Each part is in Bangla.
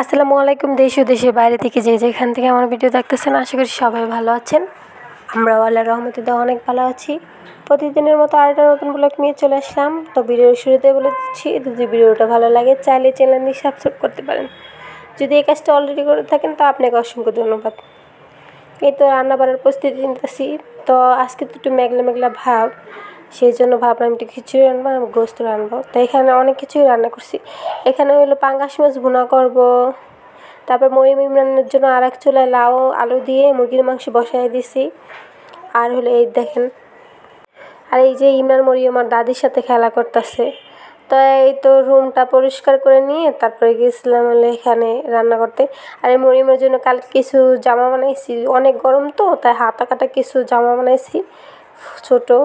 আসসালামু আলাইকুম দেশ ও দেশের বাইরে থেকে যে যেখান থেকে আমার ভিডিও দেখতেছেন, আশা করি সবাই ভালো আছেন। আমরাও আল্লাহর রহমতে তো অনেক ভালো আছি। প্রতিদিনের মতো আরেকটা নতুন ব্লগ নিয়ে চলে আসলাম। তো ভিডিওর শুরুতে বলে দিচ্ছি, যদি ভিডিওটা ভালো লাগে চাইলে চ্যানেলটি সাবস্ক্রাইব করতে পারেন। যদি এই কাজটা অলরেডি করে থাকেন, তো আপনাকে অসংখ্য ধন্যবাদ। এই তো রান্না বান্নার প্রস্তুতি নিতেছি। তো আজকে তো একটু মেঘলা মেঘলা ভাব। সেই জন্য ভাবলাম একটু খিচুড়ি রান্না আর গোস্ত রান্নাবো। তো এখানে অনেক কিছুই রান্না করছি। এখানে হলো পাঙ্গাস মাছ ভুনা করব। তারপর মরিম ইমরানের জন্য আর এক চুলায় লাউ, আলু দিয়ে মুরগির মাংস বসাই দিছি। আর হলো এই দেখেন, আর এই যে ইমরান মরি আমার দাদির সাথে খেলা করতেছে। তো এই তো রুমটা পরিষ্কার করে নিয়ে তারপরে গেছিলাম হলো এখানে রান্না করতে। আর এই মরিমের জন্য কাল কিছু জামা বানাইছি, অনেক গরম তো, তাই হাতা কাটা কিছু জামা বানাইছি, ছোটো।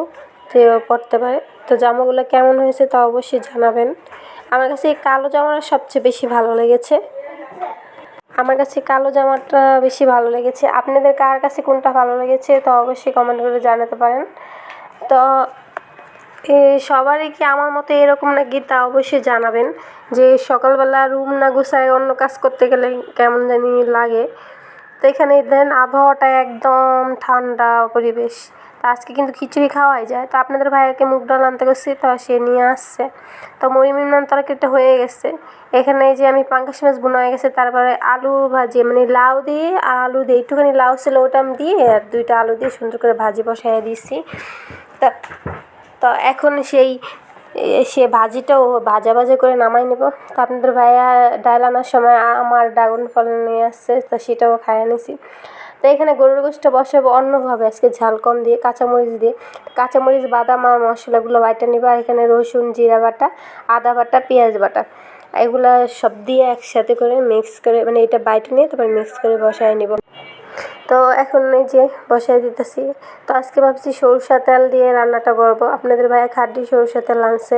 যে পরতে পারে। তো জামাগুলো কেমন হয়েছে তা অবশ্যই জানাবেন। আমার কাছে এই কালো জামাটা সবচেয়ে বেশি ভালো লেগেছে। আমার কাছে কালো জামাটা বেশি ভালো লেগেছে। আপনাদের কার কাছে কোনটা ভালো লেগেছে তো অবশ্যই কমেন্ট করে জানাতে পারেন। তো সবারই কি আমার মতো এরকম নাকি তা অবশ্যই জানাবেন। যে সকালবেলা রুম না গুছায় অন্য কাজ করতে গেলে কেমন জানি লাগে। তো এখানে দেন আবহাওয়াটা একদম ঠান্ডা পরিবেশ। তো আজকে কিন্তু খিচুড়ি খাওয়াই যায়। তো আপনাদের ভাইয়াকে মুগ ডাল আনতে গেছি, তো সে নিয়ে আসছে। তো মরিম ইমরান তরকারিটা হয়ে গেছে। এখানে যে আমি পাঙ্কাশ মাছ বোনা হয়ে গেছে, তারপরে আলু ভাজি মানে লাউ দিয়ে আলু দিয়ে একটুখানি লাউ ছিল ওটা আমি দিয়ে আর দুইটা আলু দিয়ে সুন্দর করে ভাজি বসাই দিয়েছি। তা, তো এখন সেই, সে ভাজিটাও ভাজা ভাজা করে নামাই নেব। তো আপনাদের ভাইয়া ডাল আনার সময় আমার ড্রাগন ফল নিয়ে আসছে, তো সেটাও খাইয়ে নিছি। তো এখানে গরুর গোষ্ঠটা বসাবো অন্যভাবে। আজকে ঝাল কম দিয়ে, কাঁচামরিচ দিয়ে। কাঁচামরিচ, বাদাম আর মশলাগুলো বাইটা নেব। আর এখানে রসুন, জিরা বাটা, আদা বাটা, পেঁয়াজ বাটা। এগুলা সব দিয়ে একসাথে করে মিক্স করে মানে এটা বাইটা নিয়ে তারপর মিক্স করে বসায় নেব। তো এখন এই যে বসাই দিতেছি। তো আজকে ভাবছি সরষা তেল দিয়ে রান্নাটা করব। আপনাদের ভাইয়া খাড্ডি সরষা তেল আনছে।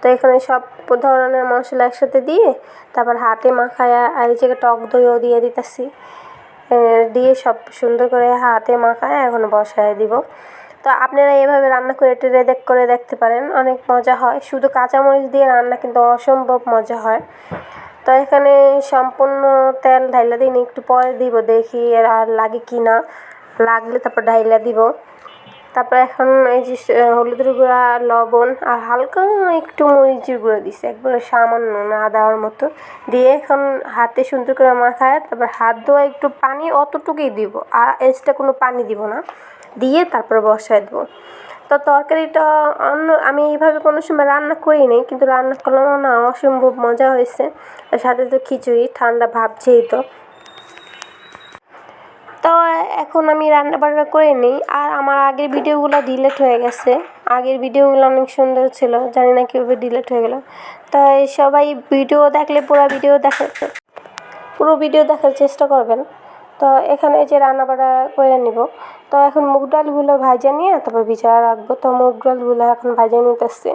তো এখানে সব ধরনের মশলা একসাথে দিয়ে তারপর হাতে মাখায়া, আর এই জায়গায় টক দইও দিয়ে দিতেছি। দিয়ে সব সুন্দর করে হাতে মাখায়, এখন বসায় দিব। তো আপনারা এভাবে রান্না করে টেরে দেখ, করে দেখতে পারেন, অনেক মজা হয়। শুধু কাঁচামরিচ দিয়ে রান্না কিন্তু অসম্ভব মজা হয়। তো এখানে সম্পূর্ণ তেল ঢাইলা দিন একটু পরে দিব, দেখি আর লাগে কি না লাগলে তারপর ঢাইলা দিব। তারপর এখন এই যে হলুদের গুঁড়া, লবণ আর হালকা একটু মরিচের গুঁড়ো দিছে, একবারে সামান্য না দেওয়ার মতো। দিয়ে এখন হাতে সুন্দর করে মাখায়, তারপর হাত ধোয়া একটু পানি অতটুকুই দিব, আর এক্সট্রা কোনো পানি দিব না। দিয়ে তারপর বসায় দেবো। তো তরকারিটা অন্য, আমি এইভাবে কোনো সময় রান্না করি নি কিন্তু রান্না করলাম না, অসম্ভব মজা হয়েছে। সাথে তো খিচুড়ি, ঠান্ডা ভাবছেই তো তো এখন আমি রান্না বান্না করে নিই। আর আমার আগের ভিডিওগুলো ডিলেট হয়ে গেছে। আগের ভিডিওগুলো অনেক সুন্দর ছিল, জানি না কীভাবে ডিলেট হয়ে গেল। তাই সবাই ভিডিও দেখলে পুরো ভিডিও দেখা পুরো ভিডিও দেখার চেষ্টা করবেন। তো এখানে যে রান্না বান্না করে নিব। তো এখন মুগ ডালগুলো ভাজা নিয়ে, তারপর ভিজা রাখব। তো মুগ ডালগুলো এখন ভাজা নিতেছি।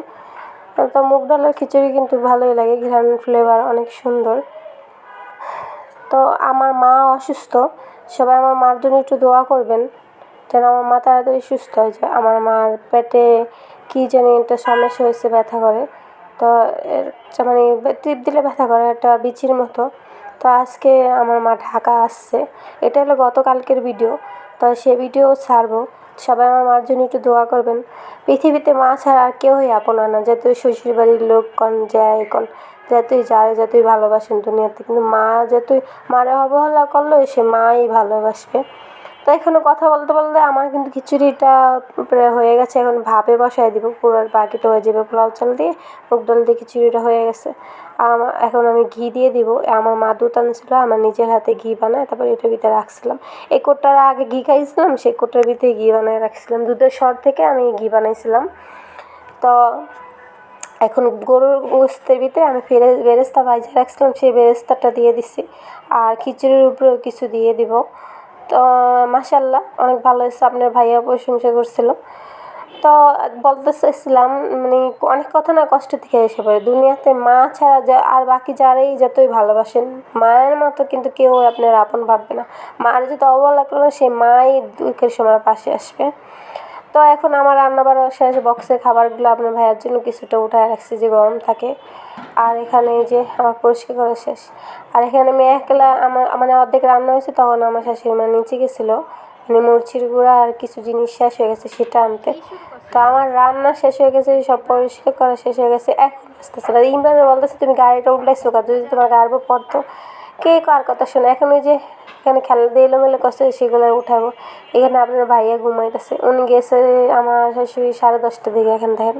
তো মুগ ডালের খিচুড়ি কিন্তু ভালোই লাগে ঘ্রান ফ্লেভার অনেক সুন্দর। তো আমার মা অসুস্থ। সবাই আমার মার জন্য একটু দোয়া করবেন, যেন আমার মা তাড়াতাড়ি সুস্থ হয়ে যায়। আমার মার পেটে কী জানি একটা সমস্যা হয়েছে, ব্যথা করে। তো মানে টিপ দিলে ব্যথা করে, একটা বিচির মতো। তো আজকে আমার মা ঢাকা আসছে। এটা হলো গতকালকের ভিডিও। তো সে ভিডিও ছাড়বো। সবাই আমার মার জন্য একটু দোয়া করবেন। পৃথিবীতে মা ছাড়া আর কেউই আপন না। যতই শ্বশুরবাড়ির লোক কন যায় কন যতই যারে যতই ভালোবাসেন দুনিয়াতে। কিন্তু মা যতই মারে অবহেলা করলেও সে মাই ভালোবাসবে। তো এখানে কথা বলতে বলতে আমার কিন্তু খিচুড়িটা প্রায় হয়ে গেছে। এখন ভাপে বসাই দিব পুরো বাকিটা হয়ে যাবে পোলাও চাল দিয়ে মুগ ডাল দিয়ে খিচুড়িটা হয়ে গেছে। আমার এখন আমি ঘি দিয়ে দিব। আমার মা দুধ আনছিল, আমার নিজের হাতে ঘি বানায়, তারপর এটার ভিতরে রাখছিলাম। এই কোটার আগে ঘি খাইছিলাম, সেই কোটার ভিতরে ঘি বানায় রাখছিলাম। দুধের সর থেকে আমি ঘি বানাইছিলাম। তো এখন গরুর গোস্তের ভিতরে আমি ফেরে, বেরেস্তা ভাজে রাখছিলাম, সেই বেরেস্তাটা দিয়ে দিছি। আর খিচুড়ির উপরেও কিছু দিয়ে দিব। তো মাসাল্লাহ অনেক ভালো হয়েছে। আপনার ভাইয়া প্রশংসা করছিল। তো, বলতে চাইছিলাম মানে অনেক কথা না কষ্ট থেকে এসে পড়ে। দুনিয়াতে মা ছাড়া যা, আর বাকি যারাই যতই ভালোবাসেন, মায়ের মতো কিন্তু কেউ আপনার আপন ভাববে না। মার যদি অবহেলা করলেন সে মাই দুঃখের সময় পাশে আসবে। তো এখন আমার রান্না বান্না শেষ বক্সে খাবারগুলো আপনার ভাইয়ের জন্য কিছুটা উঠায় রাখছি যে গরম থাকে। আর এখানে যে আমার পরিষ্কার করা শেষ। আর এখানে আমি একলা আমার মানে অর্ধেক রান্না হয়েছে তখন আমার শাশুড়ি মা নিচে গেছিল। মানে মরচির গুঁড়া আর কিছু জিনিস শেষ হয়ে গেছে সেটা আনতে। তো আমার রান্না শেষ হয়ে গেছে, সব পরিষ্কার করা শেষ হয়ে গেছে। এখন আসতেছে না। ইমরান বলতেছে, তুমি গাড়িটা উঠলাইছো কাজ যদি তোমার উপর পড়তো, কে কার কথা শোনে? এখন ওই যে এখানে খেলা দিয়ে এলোমেলো করছে, সেগুলো উঠাবো। এখানে আপনার ভাইয়া ঘুমাইতেছে। উনি গেছে আমার শাশুড়ি সাড়ে দশটা দিকে এখান দেখেন।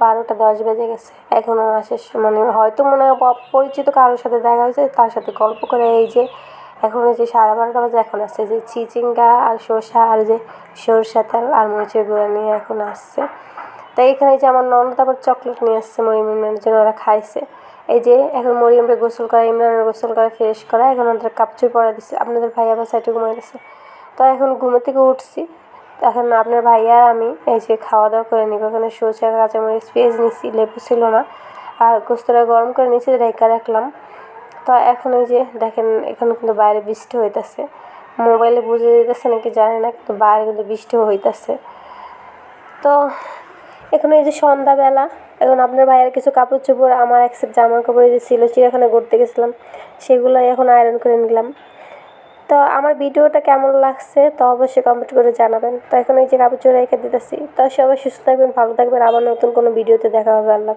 বারোটা দশ বেজে গেছে। এখনও আসে মানে হয়তো মনে হয় পরিচিত কারোর সাথে দেখা হয়েছে, তার সাথে গল্প করে এই যে এখন যে সাড়ে বারোটা বাজে এখন আসছে যে চিচিঙ্গা আর শসা আর যে সরষা তেল আর মরিচের গুঁড়া নিয়ে এখন আসছে। তাই এখানে যে আমার ননদ আবার চকলেট নিয়ে আসছে মরিয়ম ইমরানের জন্য ওরা খাইছে। এই যে, এখন মরিয়মকে গোসল করা ইমরানের গোসল করা ফ্রেশ করা এখন ওদের কাপচুর পরা দিচ্ছে আপনাদের ভাই আবার সাইডে ঘুমাই দিচ্ছে তো এখন ঘুমে থেকে উঠছি। এখন আপনার ভাইয়া আর আমি এই যে খাওয়া দাওয়া করে নিব। এখানে সরষে, কাঁচামরিচ, পেঁয়াজ নিছি, লেবু ছিল না। আর গোস্তটা গরম করে নিয়েছি, রেখা রাখলাম। তো এখন ওই যে, দেখেন, এখন কিন্তু বাইরে বৃষ্টি হইতাছে। মোবাইলে বুঝে যেতেছে নাকি জানি না, কিন্তু বাইরে কিন্তু বৃষ্টি হইতাছে। তো এখন এই যে সন্ধ্যাবেলা এখন আপনার ভাইয়ের কিছু কাপড় চোপড় আমার এক সেট জামা কাপড় যে ছিল, চিড়িয়াখানা ঘুরতে গেছিলাম সেগুলো এখন আয়রন করে নিলাম তো আমার ভিডিওটা কেমন লাগছে, তো অবশ্যই কমেন্ট করে জানাবেন তো এখন এই যে কাপড় চোপড় রেখে দিতেছি, তো সবাই সুস্থ থাকবেন, ভালো থাকবেন, আবার নতুন কোনো ভিডিওতে দেখা হবে, আল্লাহ।